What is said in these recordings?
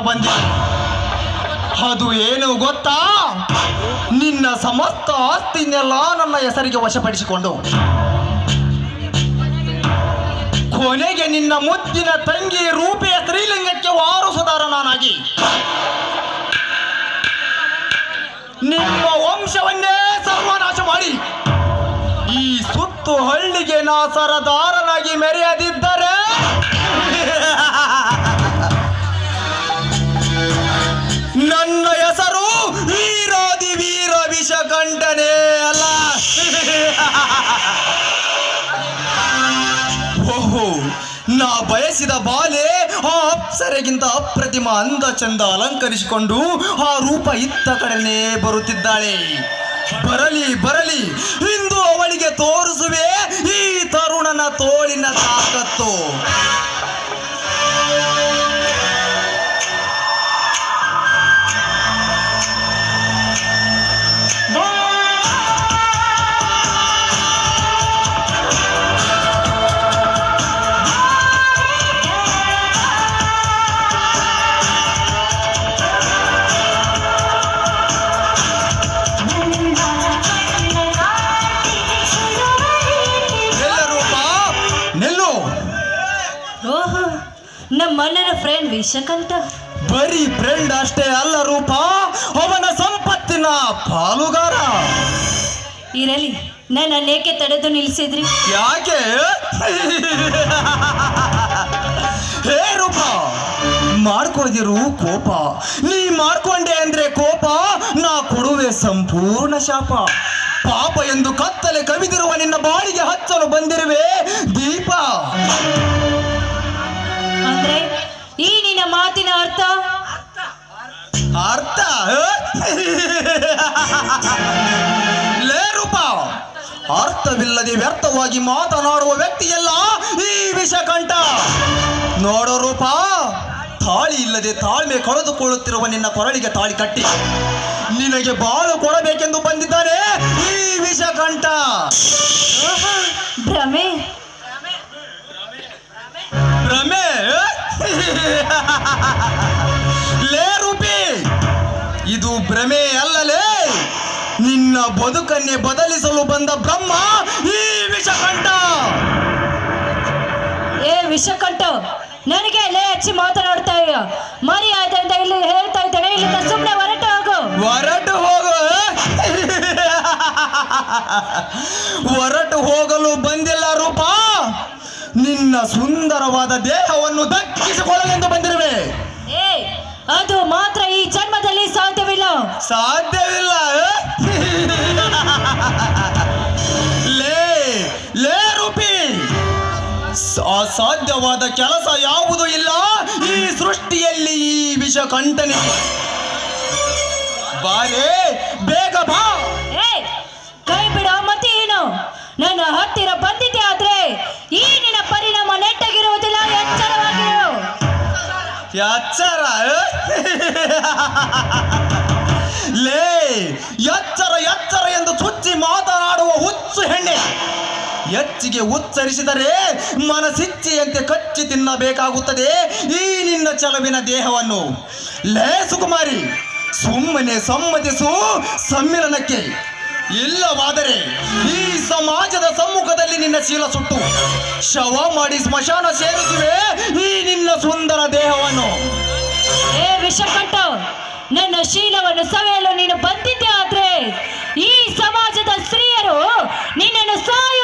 ಬಂದಿದೆ ಅದು ಏನು ಗೊತ್ತಾ? ನಿನ್ನ ಸಮಸ್ತ ಆಸ್ತಿನೆಲ್ಲ ನನ್ನ ಹೆಸರಿಗೆ ವಶಪಡಿಸಿಕೊಂಡು. ಕೊನೆಗೆ ನಿನ್ನ ಮುತ್ತಿನ ತಂಗಿ ರೂಪಿಯ ಸ್ತ್ರೀಲಿಂಗಕ್ಕೆ ವಾರಸುದಾರ ನಾನಾಗಿ ನಿಮ್ಮ ವಂಶವನ್ನೇ ಸರ್ವನಾಶ ಮಾಡಿ. ಈ ಸುತ್ತು ಹಳ್ಳಿಗೆ ನಾ ಸರದಾರನಾಗಿ ಮೆರೆಯದಿದ್ದರೆ ನಾ ಬಾಲೆ ಆ ಅಪ್ಸರೆಗಿಂತ ಅಪ್ರತಿಮ ಅಂದ ಚಂದ ಅಲಂಕರಿಸಿಕೊಂಡು ಆ ರೂಪ ಇತ್ತ ಕಡೆನೇ ಬರುತ್ತಿದ್ದಾಳೆ. ಬರಲಿ ಬರಲಿ, ಇಂದು ಅವಳಿಗೆ ತೋರಿಸುವೆ ಈ ತರುಣನ ತೋಳಿನ ತಾಕತ್ತು. ಫ್ರೆಂಡ್ ಬರೀ ಫ್ರೆಂಡ್ ಅಷ್ಟೇ ಅಲ್ಲ ರೂಪ ಅವನ ಸಂಪತ್ತಿನ ಪಾಲುಗಾರ. ಇರಲಿ ನನ್ನ ಏಕೆ ತಡೆದು ನಿಲ್ಲಿಸಿದ್ರಿ? ಯಾಕೆ? ಹೇ ರೂಪ ಮಾಡ್ಕೊಳ್ದಿರು ಕೋಪ. ನೀ ಮಾಡ್ಕೊಂಡೆ ಅಂದ್ರೆ ಕೋಪ ನಾ ಕೊಡುವೆ ಸಂಪೂರ್ಣ ಶಾಪ. ಪಾಪ ಎಂದು ಕತ್ತಲೆ ಕವಿದಿರುವ ನಿನ್ನ ಬಾಳಿಗೆ ಹಚ್ಚಲು ಬಂದಿರುವೆ ದೀಪ. ಅಂದ್ರೆ? ಈ ನಿನ್ನ ಮಾತಿನ ಅರ್ಥ? ಅರ್ಥ? ಲೇ ರೂಪ ಅರ್ಥವಿಲ್ಲದೆ ವ್ಯರ್ಥವಾಗಿ ಮಾತನಾಡುವ ವ್ಯಕ್ತಿಯಲ್ಲ ಈ ವಿಷಕಂಠ. ನೋಡೋ ರೂಪ ತಾಳಿ ಇಲ್ಲದೆ ತಾಳ್ಮೆ ಕಳೆದುಕೊಳ್ಳುತ್ತಿರುವ ನಿನ್ನ ಕೊರಳಿಗೆ ತಾಳಿ ಕಟ್ಟಿ. ನಿನಗೆ ಬಾಳು ಕೊಡಬೇಕೆಂದು ಬಂದಿದ್ದಾನೆ ಈ ವಿಷ ಕಂಠ ಭ್ರಮೆ. ಲೇ ರೂಪಿ ಇದು ಭ್ರಮೆ ಅಲ್ಲಲೇ ನಿನ್ನ ಬದುಕನ್ನೇ ಬದಲಿಸಲು ಬಂದ ಬ್ರಹ್ಮ ಈ ವಿಷಕಂಠ. ಏ ವಿಷಕಂಠ ನನಗೆ ಲೇ ಹಚ್ಚಿ ಮಾತನಾಡ್ತಾ ಇದೆಯಾ ಮರ್ಯಾದೆಯಿಂದ ಇಲ್ಲಿ ಹೇಳ್ತಾ ಇದ್ದೇನೆ ಇಲ್ಲಿ ಸುಮ್ಮನೆ ಹೊರಟು ಹೋಗು. ಹೊರಟು ಹೋಗು ಹೊರಟು ಹೋಗಲು ಬಂದಿಲ್ಲ ರೂಪ. ನಿನ್ನ ಸುಂದರವಾದ ದೇಹವನ್ನು ದಕ್ಕಿಸಿಕೊಳ್ಳಲೆಂದು ಬಂದಿರುವೆ. ಏ ಅದು ಮಾತ್ರ ಈ ಜನ್ಮದಲ್ಲಿ ಸಾಧ್ಯವಿಲ್ಲ. ಸಾಧ್ಯವಿಲ್ಲ ಲೇ ಲೇ ರೂಪಿ ಅಸಾಧ್ಯವಾದ ಕೆಲಸ ಯಾವುದು ಇಲ್ಲ. ಈ ಸೃಷ್ಟಿಯಲ್ಲಿ ಈ ವಿಷ ಕಂಠನಿಗೆ ಬಾರೇ ಬೇಗ ಬಾ. ಕೈ ಬಿಡ ಮತ್ತೆ ಏನು? ನನ್ನ ಹತ್ತಿರ ಬಂದಿದ್ದೆ ಆದ್ರೆ ಎಚ್ಚರ ಲೇ, ಎಚ್ಚರ ಎಚ್ಚರ ಎಂದು ಚುಚ್ಚಿ ಮಾತನಾಡುವ ಹುಚ್ಚು ಹೆಣ್ಣೆ. ಎಚ್ಚಿಗೆ ಉಚ್ಚರಿಸಿದರೆ ಮನಸ್ಸಿಚ್ಚಿಯಂತೆ ಕಚ್ಚಿ ತಿನ್ನಬೇಕಾಗುತ್ತದೆ ಈ ನಿನ್ನ ಚಲವಿನ ದೇಹವನ್ನು. ಲೇ ಸುಕುಮಾರಿ, ಸುಮ್ಮನೆ ಸಮ್ಮತಿಸು ಸಮ್ಮಿಲನಕ್ಕೆ. ಇಲ್ಲವಾದರೆ ಈ ಸಮಾಜದ ಸಮ್ಮುಖದಲ್ಲಿ ನಿನ್ನ ಶೀಲ ಸುಟ್ಟು. ಶವ ಮಾಡಿ ಸ್ಮಶಾನ ಸೇರಿಸುವೆ ಈ ನಿನ್ನ ಸುಂದರ ದೇಹವನ್ನು. ಏ ವಿಷಕಂಠ, ನನ್ನ ಶೀಲವನ್ನು ಸವೆಯಲು ನೀನು ಬಂದಿದ್ದೆ ಆದ್ರೆ ಈ ಸಮಾಜದ ಸ್ತ್ರೀಯರು ನಿನ್ನನ್ನು ಸಾಯುವವರೆಗೆ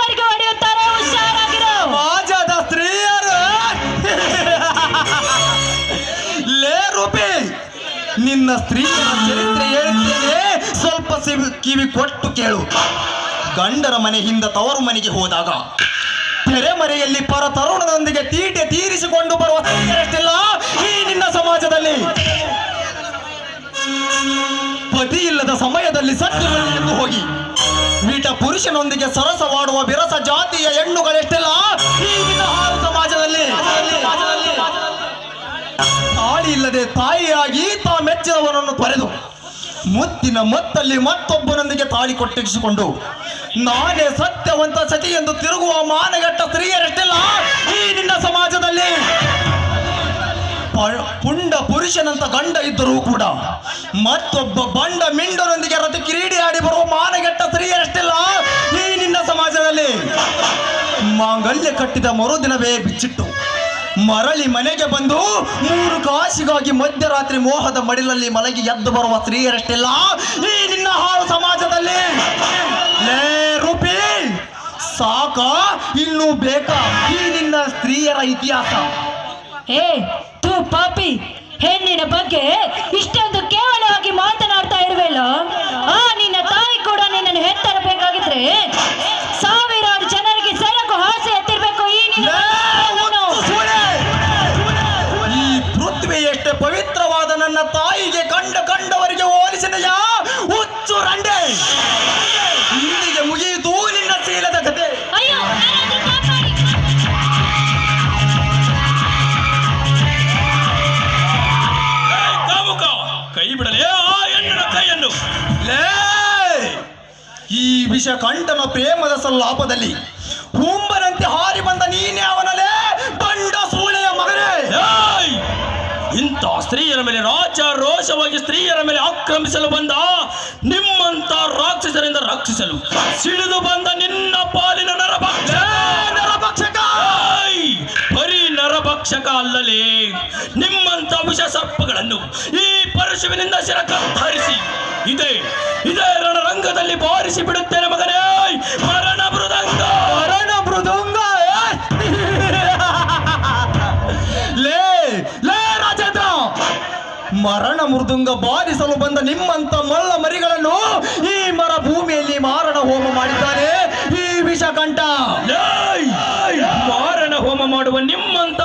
ನಿನ್ನ ಸ್ತ್ರೀಯರ ಚರಿತ್ರೆ ಹೇಳ್ತೇನೆ. ಸ್ವಲ್ಪ ಸಿವಿ ಕಿವಿ ಕೊಟ್ಟು ಕೇಳು. ಗಂಡರ ಮನೆಯಿಂದ ತವರು ಮನೆಗೆ ಹೋದಾಗ ತೆರೆಮರೆಯಲ್ಲಿ ಪರ ತರುಣದೊಂದಿಗೆ ತೀಟೆ ತೀರಿಸಿಕೊಂಡು ಬರುವ ಎಷ್ಟಿಲ್ಲ ಈ ನಿನ್ನ ಸಮಾಜದಲ್ಲಿ. ಪತಿ ಇಲ್ಲದ ಸಮಯದಲ್ಲಿ ಸತ್ಯ ಹೋಗಿ. ವಿಟ ಪುರುಷನೊಂದಿಗೆ ಸರಸವಾಡುವ ಬಿರಸ ಜಾತಿಯ ಹೆಣ್ಣುಗಳೆಷ್ಟೆಲ್ಲ ಇಲ್ಲದೆ ತಾಯಿಯಾಗಿ ತಾ ಮೆಚ್ಚಿದವರನ್ನು ತೊರೆದು ಮುತ್ತಿನ ಮತ್ತಲ್ಲಿ ಮತ್ತೊಬ್ಬನೊಂದಿಗೆ ತಾಳಿ ಕೊಟ್ಟಿಸಿಕೊಂಡು ನಾನೇ ಸತ್ಯವಂತ ಸತಿ ಎಂದು ತಿರುಗುವ ಮಾನಗಟ್ಟ ಸ್ತ್ರೀಯರಷ್ಟಿಲ್ಲ ಈ ನಿನ್ನ ಸಮಾಜದಲ್ಲಿ. ಪುಂಡ ಪುರುಷನಂತ ಗಂಡ ಇದ್ದರೂ ಕೂಡ ಮತ್ತೊಬ್ಬ ಬಂಡ ಮಿಂಡನೊಂದಿಗೆ ರಥ ಕಿರೀಡಿ ಆಡಿ ಬರುವ ಮಾನಗೆಟ್ಟ ಸ್ತ್ರೀಯರಷ್ಟೆಲ್ಲ ಈ ನಿನ್ನ ಸಮಾಜದಲ್ಲಿ. ಮಾಂಗಲ್ಯ ಕಟ್ಟಿದ ಮರುದಿನವೇ ಬಿಚ್ಚಿಟ್ಟು ಮರಳಿ ಮನೆಗೆ ಬಂದು ಮೂರು ಕಾಸಿಗಾಗಿ ಮಧ್ಯರಾತ್ರಿ ಮೋಹದ ಮಡಿಲಲ್ಲಿ ಮಲಗಿ ಎದ್ದು ಬರುವ ಸ್ತ್ರೀಯರಷ್ಟೆಲ್ಲ ಈ ನಿನ್ನ ಹಾಳು ಸಮಾಜದಲ್ಲಿ. ರೂಪಿ, ಸಾಕ, ಇನ್ನೂ ಬೇಕಾ? ಈ ನಿನ್ನ ಸ್ತ್ರೀಯರ ಇತಿಹಾಸ. ಏ, ತೂ ಪಾಪಿ, ಹೆಣ್ಣಿನ ಬಗ್ಗೆ ಇಷ್ಟೊಂದು ಕೇವಲವಾಗಿ ಮಾತನಾಡ್ತಾ ಇರುವೆಲ್ಲ? ಆ, ನಿನ್ನ ತಾಯಿ ಕೂಡ ನಿನ್ನನ್ನು ಹೆತ್ತರಬೇಕಾಗಿದ್ರೆ ಈ ಕಂಠನ ಪ್ರೇಮದ ಸಲ್ಲಾಪದಲ್ಲಿ ಹೂಂಬನಂತೆ ಹಾರಿ ಬಂದ ನೀನೇ ಅವನಲೇ ಬಂಡ ಸೂಳೆಯ ಮಗನೇ! ಇಂಥ ಸ್ತ್ರೀಯರ ಮೇಲೆ, ರಾಜ ರೋಷವಾಗಿ ಸ್ತ್ರೀಯರ ಮೇಲೆ ಆಕ್ರಮಿಸಲು ಬಂದ ನಿಮ್ಮಂತ ರಾಕ್ಷಸರಿಂದ ರಕ್ಷಿಸಲು ಸಿಡಿದು ಬಂದ ನಿನ್ನ ಪಾಲಿನ ನರಭಕ್ಷ! ನರಭಕ್ಷಕ ಅಲ್ಲಲೇ ನಿಮ್ಮಂತ ವಿಷ ಸರ್ಪಗಳನ್ನು ಈ ಪರಶುವಿನಿಂದ ಶಿರ ಕತ್ತರಿಸಿ ಇದೇ ಇದೇ ರಣರಂಗದಲ್ಲಿ ಬಾರಿಸಿ ಬಿಡುತ್ತೇನೆ ಮಗನೇ ಮರಣ ಮೃದಂಗ. ಮರಣ ಮೃದಂಗ ಲೇ ಲೇ ರಾಜೇಂದ್ರ ಮರಣ ಮೃದುಂಗ ಬಾರಿಸಲು ಬಂದ ನಿಮ್ಮಂತ ಮಳ್ಳ ಮರಿಗಳನ್ನು ಈ ಮರ ಭೂಮಿಯಲ್ಲಿ ಮಾರಣ ಹೋಮ ಮಾಡಿದ್ದಾರೆ ಈ ವಿಷಕಂಠ. ಕಂಠ ಮಾರಣ ಹೋಮ ಮಾಡುವ ನಿಮ್ಮಂತ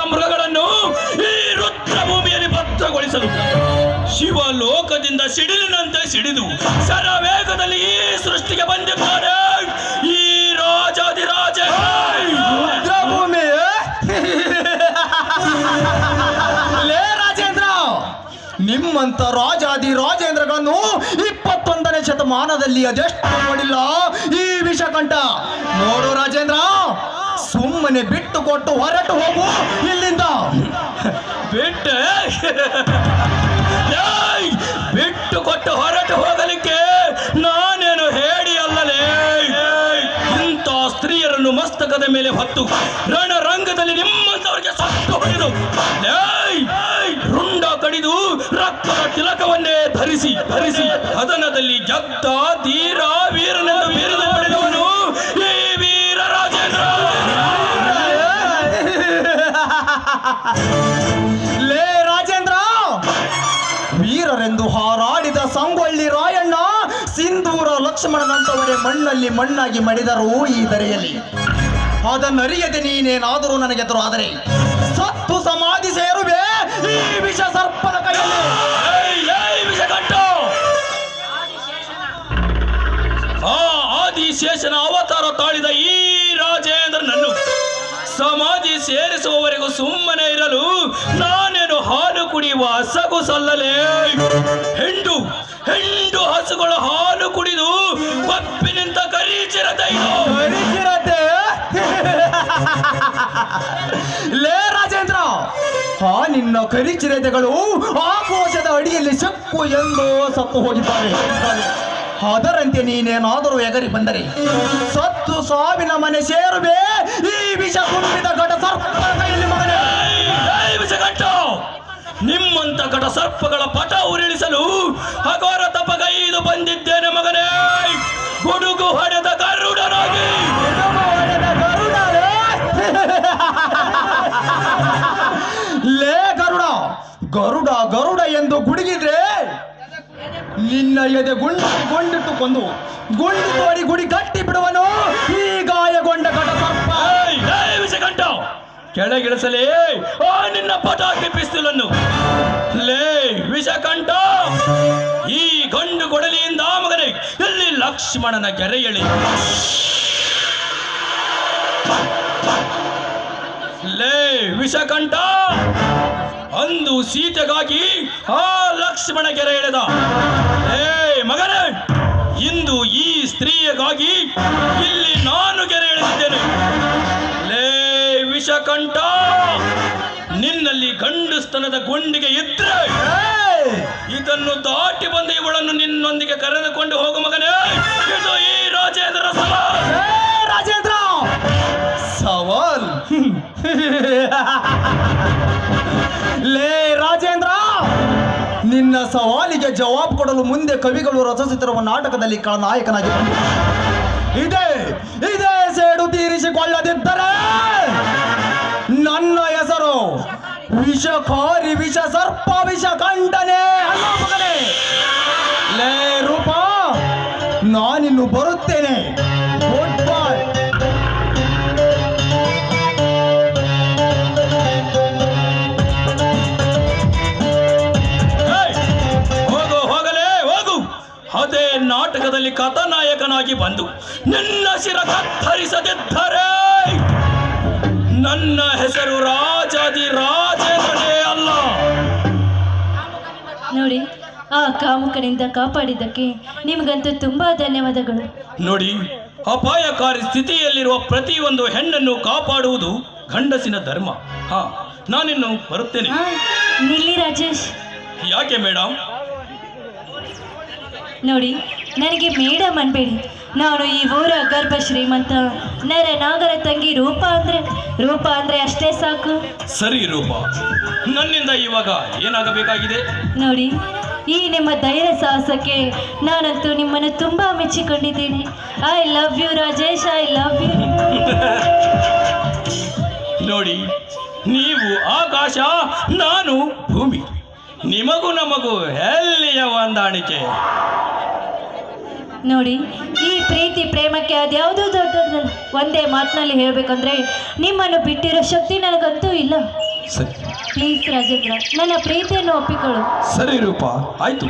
ಲೋಕದಿಂದ ಸಿಡಿಲಿನಂತೆ ಸಿಡಿದು ಸರ ವೇಗದಲ್ಲಿ ಈ ಸೃಷ್ಟಿಗೆ ಬಂದಿದ್ದಾರೆ. ಈ ರಾಜಾದಿ ರಾಜ ಲೇ ರಾಜೇಂದ್ರ ನಿಮ್ಮಂತ ರಾಜಾದಿ ರಾಜೇಂದ್ರಗಳನ್ನು ಇಪ್ಪತ್ತೊಂದನೇ ಶತಮಾನದಲ್ಲಿ ಅದೆಷ್ಟು ನೋಡಿಲ್ಲ? ಈ ವಿಷಕಂಠ. ನೋಡು ರಾಜೇಂದ್ರ ಸುಮ್ಮನೆ ಬಿಟ್ಟು ಕೊಟ್ಟು ಹೊರಟು ಹೋಗು ಇಲ್ಲಿಂದ. ಬಿಟ್ಟು! ಬಿಟ್ಟು ಹೊರಟು ಹೋಗಲಿಕ್ಕೆ ನಾನೇನು ಹೇಳಿ ಅಲ್ಲಲೇ ಇಂಥ ಸ್ತ್ರೀಯರನ್ನು ಮಸ್ತಕದ ಮೇಲೆ ಹೊತ್ತು ರಣರಂಗದಲ್ಲಿ ನಿಮ್ಮಂತವರಿಗೆ ಸತ್ತು ಹೊಡೆದು! ರುಂಡ ಕಡಿದು ರಕ್ತದ ತಿಲಕವನ್ನೇ ಧರಿಸಿ ಧರಿಸಿ ಕದನದಲ್ಲಿ ಜಗ್ತ ತೀರ ವೀರನೆಂದು ಬಿರುದು ಪಡೆದವನು ಈ ವೀರ ರಾಜೇಂದ್ರ ವೀರರೆಂದು ಹಾರಾಡಿದ ಸಂಗೊಳ್ಳಿ ರಾಯಣ್ಣ ಸಿಂಧೂರ ಲಕ್ಷ್ಮಣನಂತವರೇ ಮಣ್ಣಲ್ಲಿ ಮಣ್ಣಾಗಿ ಮಡಿದರು ಈ ದರೆಯಲ್ಲಿ ಅದನ್ನರಿಯದೆ ನೀನೇನಾದರೂ ನನಗೆ ಆದರೆ ಸತ್ತು ಸಮಾಧಿ ಸೇರುವೆ ಈ ವಿಷ ಸರ್ಪದ ಕೈಯಲ್ಲಿ! ಆ ಆದಿಶೇಷನ ಅವತಾರ ತಾಳಿದ ಈ ರಾಜೇಂದ್ರನನ್ನು ಸಮಾಧಿ ಸೇರಿಸುವವರೆಗೂ ಸುಮ್ಮನೆ ಇರಲು ಕುಡಿಯುವ ಹಸಗು ಸಲ್ಲಲೇ. ಹೆಂಡು ಹೆಂಡು ಹಸುಗಳ ಹಾಲು ಕುಡಿದು ಕಪ್ಪಿನಿಂದ ಕರೀಚಿರತೆ ಕರೀಚಿರತೆ. ಲೇ ರಾಜೇಂದ್ರ ಆ ನಿನ್ನ ಕರಿಚಿರತೆಗಳು ಆಕೋಶದ ಅಡಿಯಲ್ಲಿ ಸಕ್ಕು ಎಂದು ಸತ್ತು ಹೋಗಿದ್ದಾರೆ ಅದರಂತೆ ನೀನೇನಾದರೂ ಎಗರಿ ಬಂದರೆ ಸತ್ತು ಸಾವಿನ ಮನೆ ಸೇರುವೆ. ಈ ವಿಷ ತುಂಬಿದ ಘಟ ಸರ್ಪದ ಕೈಯಲ್ಲಿ ಮಗನೇ. ವಿಷಕಂಠ! ನಿಮ್ಮಂತ ಘಟ ಸರ್ಪಗಳ ಪಟ ಉರುಳಿಸಲು ಹಗೋರ ತಪಗೈದು ಬಂದಿದ್ದೇನೆ ಮಗನೇ ಗುಡುಗು ಹೊಡೆದ ಗರುಡನಾಗಿ. ಲೇ ಗರುಡ ಗರುಡ ಗರುಡ ಎಂದು ಗುಡುಗಿದ್ರೆ ನಿನ್ನ ಎದೆ ಗುಂಡಿ ಗುಂಡಿಟ್ಟು ಕೊಂದು ಗುಂಡು ತೋಡಿ ಗುಡಿ ಕಟ್ಟಿ ಬಿಡುವನು ಕೆಳಗಿಳಿಸಲೇ. ಆ, ನಿನ್ನ ಪಟಾಕಿ ಪಿಸ್ತೂಲನ್ನು. ಲೇ, ವಿಷಕಂಠ. ಈ ಗಂಡು ಕೊಡಲಿಯಿಂದ ಮಗನೇ ಇಲ್ಲಿ ಲಕ್ಷ್ಮಣನ ಗೆರೆಯಳಿ ಲೇ, ವಿಷಕಂಠ. ಅಂದು ಸೀತೆಗಾಗಿ ಆ ಲಕ್ಷ್ಮಣ ಗೆರೆ ಎಳೆದ. ಏ ಸ್ತ್ರೀಯಗಾಗಿ ಇಲ್ಲಿ ನಾನು ಗೆರೆ ಎಳೆದಿದ್ದೇನೆ. ಲೇ ವಿಷಕಂಠ ನಿನ್ನಲ್ಲಿ ಗಂಡು ಸ್ತನದ ಗುಂಡಿಗೆ ಇದ್ರೆ ಇದನ್ನು ದಾಟಿ ಬಂದ ಇವಳನ್ನು ನಿನ್ನೊಂದಿಗೆ ಕರೆದುಕೊಂಡು ಹೋಗು ಮಗನೇ. ಇದು ಈ ರಾಜೇಂದ್ರ ಸವಾಲ್ ರಾಜೇಂದ್ರ! ಸವಾಲ್. ಲೇ ರಾಜೇಂದ್ರ! ನಿನ್ನ ಸವಾಲಿಗೆ ಜವಾಬ್ ಕೊಡಲು ಮುಂದೆ ಕವಿಗಳು ರಚಿಸುತ್ತಿರುವ ನಾಟಕದಲ್ಲಿ ನಾಯಕನಾಗಿ ಇದೇ ಇದೇ ಸೇಡು ತೀರಿಸಿಕೊಳ್ಳದಿದ್ದರೆ ವಿಷಖಾರಿ ವಿಷ ಸರ್ಪ ವಿಷ ಕಂಡನೆ. ಮಗನೇ. ಲೇ ರೂಪ ನಾನಿನ್ನು ಬರುತ್ತೇನೆ. Good bye! ಹೋಗು, ಹೋಗಲೇ, ಹೋಗು. ಅದೇ ನಾಟಕದಲ್ಲಿ ಕಥಾನಾಯಕನಾಗಿ ಬಂದು ನಿನ್ನ ಶಿರ ಕತ್ತರಿಸದಿದ್ದರೆ ನನ್ನ ಹೆಸರು ರಾಜಾದಿ ರಾಜೇಂದ್ರನೇ ಆ ಕಾಮುಕನಿಂದ ಕಾಪಾಡಿದ್ದಕ್ಕೆ ನಿಮಗಂತೂ ತುಂಬಾ ಧನ್ಯವಾದಗಳು. ನೋಡಿ ಅಪಾಯಕಾರಿ ಸ್ಥಿತಿಯಲ್ಲಿರುವ ಪ್ರತಿಯೊಂದು ಹೆಣ್ಣನ್ನು ಕಾಪಾಡುವುದು ಗಂಡಸಿನ ಧರ್ಮ. ಹಾ ನಾನಿನ್ನು ಬರುತ್ತೇನೆ. ನಿಲ್ಲಿ ರಾಜೇಶ್. ಯಾಕೆ ಮೇಡಮ್ ನೋಡಿ ನನಗೆ ಮೇಡಮ್ ಅನ್ಬೇಡಿ. ನಾನು ಈ ಊರ ಗರ್ಭ ಶ್ರೀಮಂತ. ನರ ನಾಗರ ತಂಗಿ ರೂಪ ಅಂದ್ರೆ ರೂಪ ಅಂದ್ರೆ ಅಷ್ಟೇ ಸಾಕು. ಸರಿ ರೂಪ ನನ್ನಿಂದ ಇವಾಗ ಏನಾಗಬೇಕಾಗಿದೆ? ನೋಡಿ ಈ ನಿಮ್ಮ ಧೈರ್ಯ ಸಾಹಸಕ್ಕೆ ನಾನಂತೂ ನಿಮ್ಮನ್ನು ತುಂಬಾ ಮೆಚ್ಚಿಕೊಂಡಿದ್ದೀನಿ. I love you Rajesh. I love you ನೋಡಿ ನೀವು ಆಕಾಶ ನಾನು ಭೂಮಿ. ನಿಮಗೂ ನಮಗೂ ಎಲ್ಲಿಯ ಹೊಂದಾಣಿಕೆ? ನೋಡಿ ಈ ಪ್ರೀತಿ ಪ್ರೇಮಕ್ಕೆ ಅದ್ಯಾವುದೂ ದೊಡ್ಡದಲ್ಲ. ಒಂದೇ ಮಾತಿನಲ್ಲಿ ಹೇಳಬೇಕಂದ್ರೆ ನಿಮ್ಮನ್ನು ಬಿಟ್ಟಿರೋ ಶಕ್ತಿ ನನಗಂತೂ ಇಲ್ಲ. ಸರಿ. ಪ್ಲೀಸ್ ರಾಜೇಂದ್ರ ನನ್ನ ಪ್ರೀತಿಯನ್ನು ಒಪ್ಪಿಕೊಳ್ಳು. ಸರಿ ರೂಪ ಆಯ್ತು.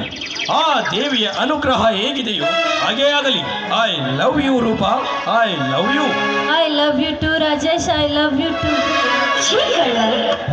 ಆ ದೇವಿಯ ಅನುಗ್ರಹ ಹೇಗಿದೆಯೋ ಹಾಗೇ ಆಗಲಿ. I love you Roopa. I love you I love you too Rajesh. I love you too ಹೃದಯವೊಂದು